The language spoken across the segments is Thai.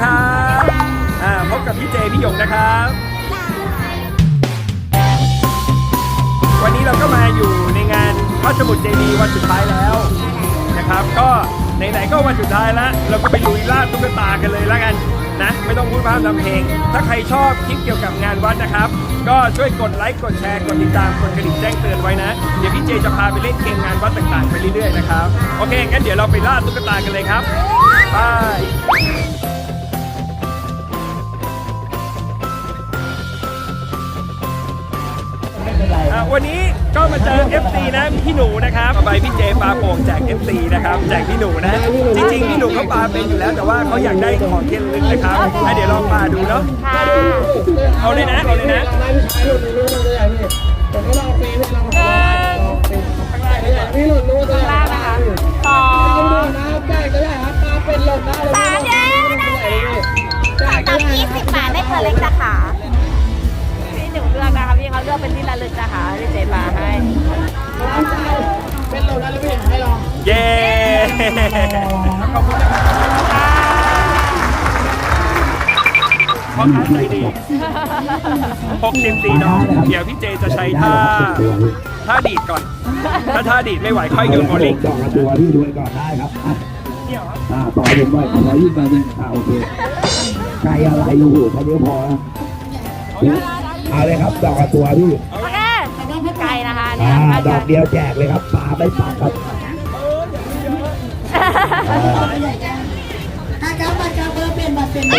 ครับพบกับพี่เจพี่หยงนะครับ วันนี้เราก็มาอยู่ในงานพระสมุทรเจดีย์วันสุดท้ายแล้วนะครับ ก็ไหนๆก็วันสุดท้ายแล้ว เราก็ไปลุยล่าตุ๊กตากันเลยแล้วกันนะ ไม่ต้องพูดพร่ำทำเพลง ถ้าใครชอบคลิปเกี่ยวกับงานวัดนะครับ ก็ช่วยกดไลค์กดแชร์กดติดตามกดกระดิ่งแจ้งเตือนไว้นะ เดี๋ยวพี่เจจะพาไปเล่นเกมงานวัดต่างๆไปเรื่อยๆนะครับ โอเคงั้นเดี๋ยวเราไปล่าตุ๊กตากันเลยครับบา มาเจอ FC นะพี่หนูนะครับต่อไปพี่เจปาโป่งแจก FC นะครับแจกพี่หนูนะ จริงๆพี่หนูเขาปาเป็นอยู่แล้ว แต่ว่าเขาอยากได้ของเทียนลึกนะครับอะเดี๋ยวลองปาดูเนาะเอาเลยนะเอาเลยนะนี่หล่นรู้ตัวอย่างนะคะสอเอางดูน้ำได้ก็ได้ครับปลาเป็นหล่นได้เลยสามเย้ได้แล้วสามตับยี่สิบบาทได้ตัวเล็กจ้ะค่ะ เขาเลือกเป็นที่ระลึกนะคะพี่เจมาให้น้ำใจเป็นหล่นได้แล้วไม่เห็นให้ลองเย้ขอบคุณนะครับพ่อค้าใจดี64ดอกเดี๋ยวพี่เจจะใช้ท่าท่าดีดก่อน ถ้าท่าดีดไม่ไหวค่อยโยนโบลิ่งจองละตัวที่ด้วยก่อนได้ครับอะเนี่ยเหรออ่าต่อผมไปขอยื่นมาหนึ่งอ่าโอเคไก่อะไรอยู่แค่นี้พอนะ เอาเลยครับดอกละตัวพี่โอเคไกลนะคะเนี่อ่ายไกลดอกเดียวแจกเลยครับปลาไม่ปักครับอ่าถ้าเก้าบัตรเก้าเบอร์เปลี่ยนบัตรเป็นโ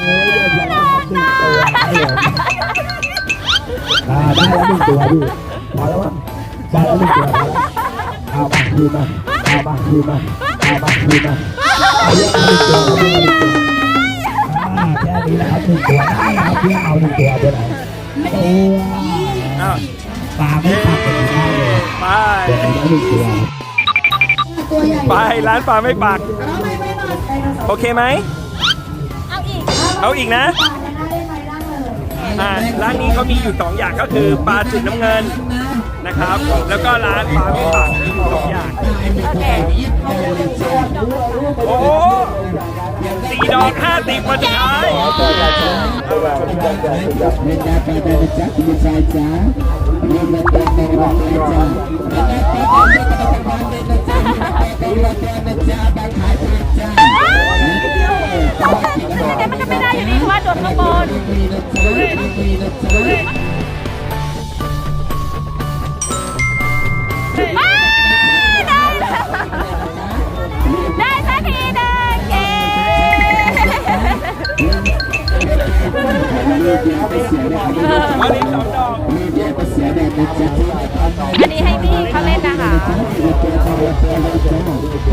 อ้ยเดี๋ยวเราหนึ่งตัวให้เลยอ่าได้แล้วหนึ่งตัวพี่พอแล้วมั้งได้แล้วหนึ่งตัวพอแล้วเอาบังคืนมาเอาบังคืนมาเอาบังคืนมา เอาหนึ่งตัวเอาเยอะหนึ่งตัวอ่าแค่นี้แหละครับหนึ่งตัวได้ครับพี่เอาหนึ่งตัวตัวไหนตัวอ้าวปลาไม่ปักกันได้เลยไปเดี๋ยวได้หนึ่งตัวตัวใหญ่ไปร้านปลาไม่ปากโอเคไหมเอาอีกเอาอีกนะอ่าร้านนี้เขามีอยู่สองอย่างก็คือปลาจุดน้ำเงินนะครับ แล้วก็ร้านปลาไม่ปากมีสองอย่างโอเค ดอกห้าสิบมาสุดท้ายเล่นได้ปลาได้นะจ๊ะคุณชายจ๋าเล่นได้ปลาได้บอกเลยจ้าเล่นได้ปลาได้ก็ต้องทำเลยนะจ๊ะได้ปลาได้นะจ๊ะบางขายปลาจ้าแต่มันก็ไม่ได้อยู่ดีเพราะว่าโดดข้างบนมีน อันนี้ให้พี่เขาเล่นนะคะ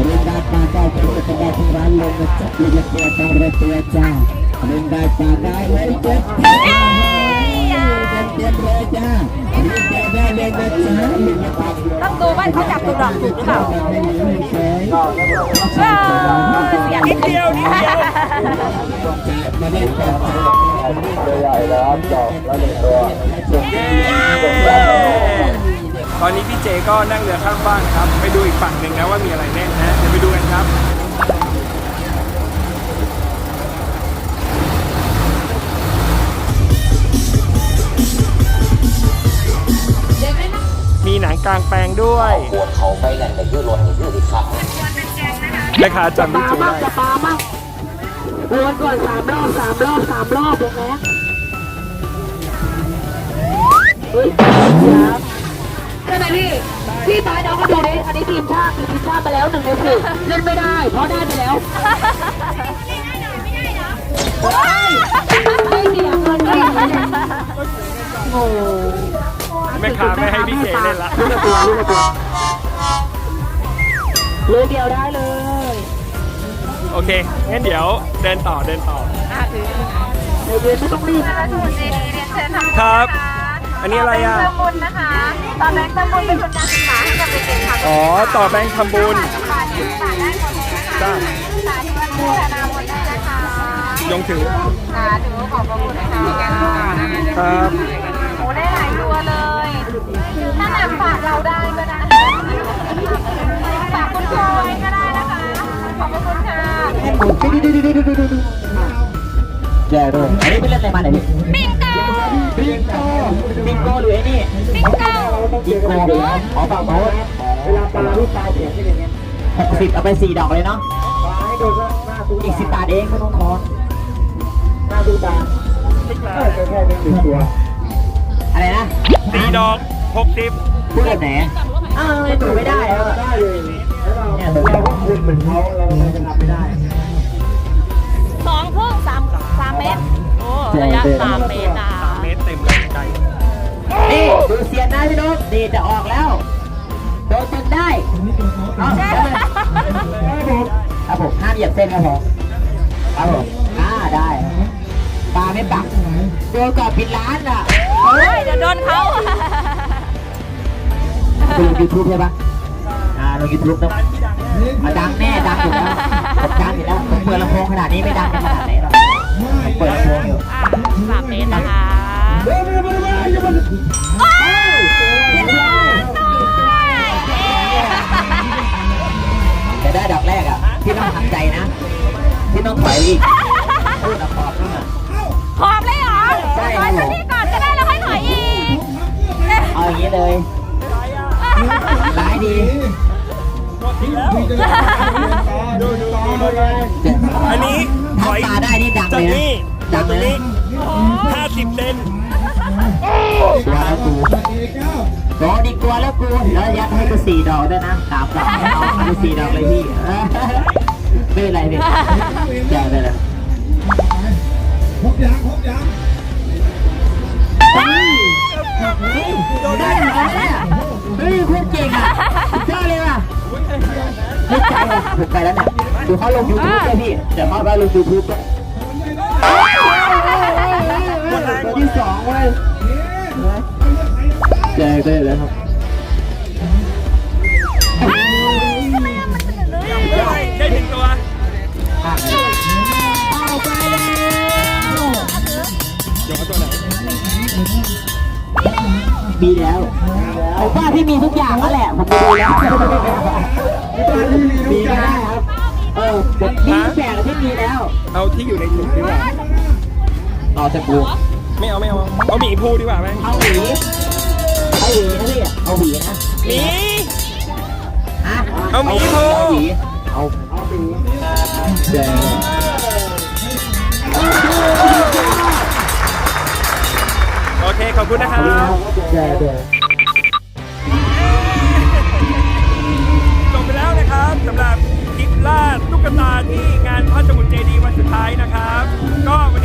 เล่นได้ปลาได้ได้ทั้งร้านเลยนะจ๊ะเล่นได้ปลาได้ตัวจ้าเล่นได้ปลาได้เลยเจ็บเย้เจ็บเลยจ้า เล่นได้เลยนะจ๊ะต้องดูว่าเขาจับตัวดอกถูกหรือเปล่าไม่มีไม่เคยเออเสียงนิดเดียวนิดเดียวมาเล่นกันตอนนี้พี่เจก็นั่งเรือข้างบ้านครับ ไปดูอีกฝั่งหนึ่งนะว่ามีอะไรเล่นนะเดี๋ยวไปดูกันครับ หนังกลางแปลงด้วยปวดเขาไปนั่นแต่ยืดรถให้ยืดอีกครั้งแม่ค้าจำพี่เจได้จะปลาบ้างวนก่อนสามรอบสามรอบสามรอบลงแล้วเฮ้ยใช่ไหมพี่ พี่ตายน้องก็ดูดิอันนี้ทีมชาติทีมชาติไปแล้วหนึ่งในสี่เล่นไม่ได้ เพราะได้ไปแล้วไม่เสียเงินไม่โอ้แม่ค้าไม่ให้พี่เจเล่นละลูกละตัวลูกละตัวลูกเดียวได้เลยโอเคงั้นเดี๋ยวเดินต่อเดินต่อ อะถือเดี๋ยวเรียนไม่ต้องรีบสมุนเจดีเรียนเชิญทำครับอันนี้อะไรอะตำบุญนะคะตอนแรกตำบุญเป็นทุนการศึกษาให้กับเด็กๆค่ะอ๋อต่อแบงค์ทำบุญบาทยี่สิบบาทได้หมดเลยนะคะจ้าสาธุอนุโมทนาบุญได้นะคะยงถือสาธุขอบพระคุณนะคะครับ แจกด้วยอันนี้เป็นเล่นอะไรมาเนี่ยพี่บิงโกบิงโกบิงโกหรือไอ้นี่บิงโกบิงโก้หรอขอฝั่งโน้นเวลาปลาลูกปลาเสียงเป็นอย่างเงี้ยหกสิบเอาไปสี่ดอกเลยเนาะอีกสิบบาทเองไม่ต้องทอนหน้าดูตาแค่แค่หนึ่ตัวอะไรนะสี่ดอกหกสิบพูดแบบไหนอ้าวเลยถูกไม่ได้อได้เลยเนี่ย เราก็คุณเหมือนเขาเราจะทำไม่ได้สองครึ่งสามสามเมตร โอ้ระยะสามเมตรนะสามเมตรเต็มเลยใจนี่ดูเสียนนะพี่นุ๊กนี่จะออกแล้วโดนจนได้เอาครับผมห้ามเหยียบเส้นครับผมครับผมอ่าได้ปลาไม่ปักโดนก่อนปิดร้านอะเฮ้ยเดี๋ยวโดนเขาดูยูทูบใช่ปะอ่าลงยูทูบต้อง มาดังแน่ดังอยู่แล้วผมดังอยู่แล้วผมเปิดลำโพงขนาดนี้ไม่ดังขนาดไหนหรอกผมเปิดลำโพงอยู่อะสามเมตรนะคะเรียบร้อยแต่ได้ดอกแรกอะพี่ต้องทำใจนะพี่ต้องถอยอีก เซนกลัวแล้วกูโอ้ดีกลัวแล้วกูแล้วยัดให้กูสี่ดอกด้วยนะสามดอกกูสี่ดอกเลยพี่ไม่เป็นไรพี่แจกเลยนะพบยางพบยางได้เหรอเนี่ยเฮ้ยคตรเก่งอะสุดยอดเลยว่ะไม่ใจอะถูกใจแล้วเนี่ยดูเขาลงยูทูบด้วยพี่เดี๋ยวเขาไปลงยูทูบด้วย สองเว้ยแจกได้แล้วครับได้ได้หนึ่งตัวเดี๋ยวเอาตัวไหนมีแล้วผมว่าพี่มีทุกอย่างแล้วแหละผมดูแล้วมีก็ได้ครับเออผมมีทุกอย่างที่มีแล้ว เอาที่อยู่ในถุงดีกว่าเอาจากกู ไม่เอาไม่เอาเอาหมีภูดีกว่าไหมเอาหวีเอาหวีนะพี่เอาหวีนะหมีฮะเอาหมีโพเอาหวีเอาเอาหวีแดงโอเคขอบคุณนะครับแดงแดงจบไปแล้วนะครับสำหรับคลิปล่าตุ๊กตาที่งานพระสมุทรเจดีย์วันสุดท้ายนะครับ ก็วันนี้